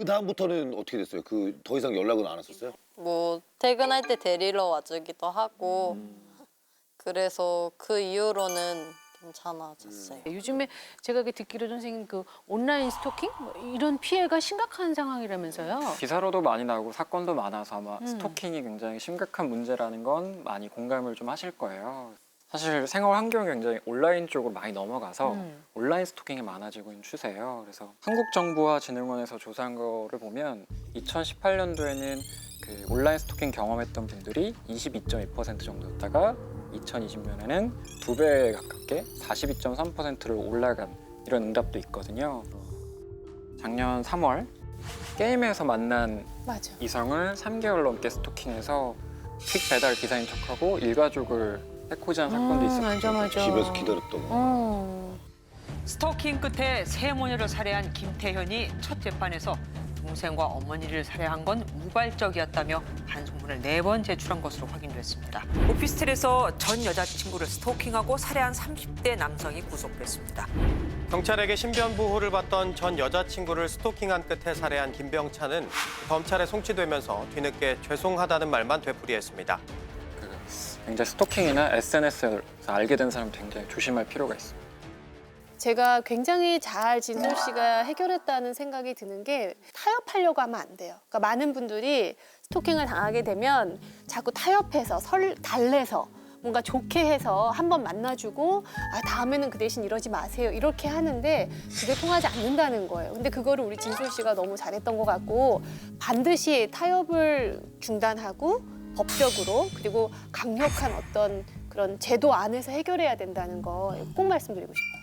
그 다음부터는 어떻게 됐어요? 그 더 이상 연락은 안 왔었어요? 뭐 퇴근할 때 데리러 와주기도 하고 그래서 그 이후로는 괜찮아졌어요. 요즘에 제가 그 듣기로 선생님 그 온라인 스토킹 뭐 이런 피해가 심각한 상황이라면서요. 기사로도 많이 나오고 사건도 많아서 아마 스토킹이 굉장히 심각한 문제라는 건 많이 공감을 좀 하실 거예요. 사실 생활 환경이 굉장히 온라인 쪽으로 많이 넘어가서 음. 온라인 스토킹이 많아지고 있는 추세예요. 그래서 한국정보화진흥원에서 조사한 거를 보면 2018년도에는 그 온라인 스토킹 경험했던 분들이 22.2% 정도였다가 2020년에는 두 배 가깝게 42.3%로 올라간 이런 응답도 있거든요. 작년 3월 게임에서 만난 맞아. 이성을 3개월 넘게 스토킹해서 퀵 배달 기사인 척하고 일가족을 해코지한 사건도 있었고 맞아 맞아. 집에서 기다렸던 거. 어. 스토킹 끝에 세 모녀를 살해한 김태현이 첫 재판에서 동생과 어머니를 살해한 건 우발적이었다며 반성문을 네 번 제출한 것으로 확인됐습니다. 오피스텔에서 전 여자친구를 스토킹하고 살해한 30대 남성이 구속됐습니다. 경찰에게 신변 보호를 받던 전 여자친구를 스토킹한 끝에 살해한 김병찬은 검찰에 송치되면서 뒤늦게 죄송하다는 말만 되풀이했습니다. 그 굉장히 스토킹이나 SNS에서 알게 된 사람 굉장히 조심할 필요가 있어요. 제가 굉장히 잘 진솔 씨가 해결했다는 생각이 드는 게 타협하려고 하면 안 돼요. 그러니까 많은 분들이 스토킹을 당하게 되면 자꾸 타협해서 설 달래서 뭔가 좋게 해서 한번 만나주고 아 다음에는 그 대신 이러지 마세요 이렇게 하는데 그게 통하지 않는다는 거예요. 근데 그거를 우리 진솔 씨가 너무 잘했던 것 같고 반드시 타협을 중단하고 법적으로 그리고 강력한 어떤 그런 제도 안에서 해결해야 된다는 거 꼭 말씀드리고 싶어요.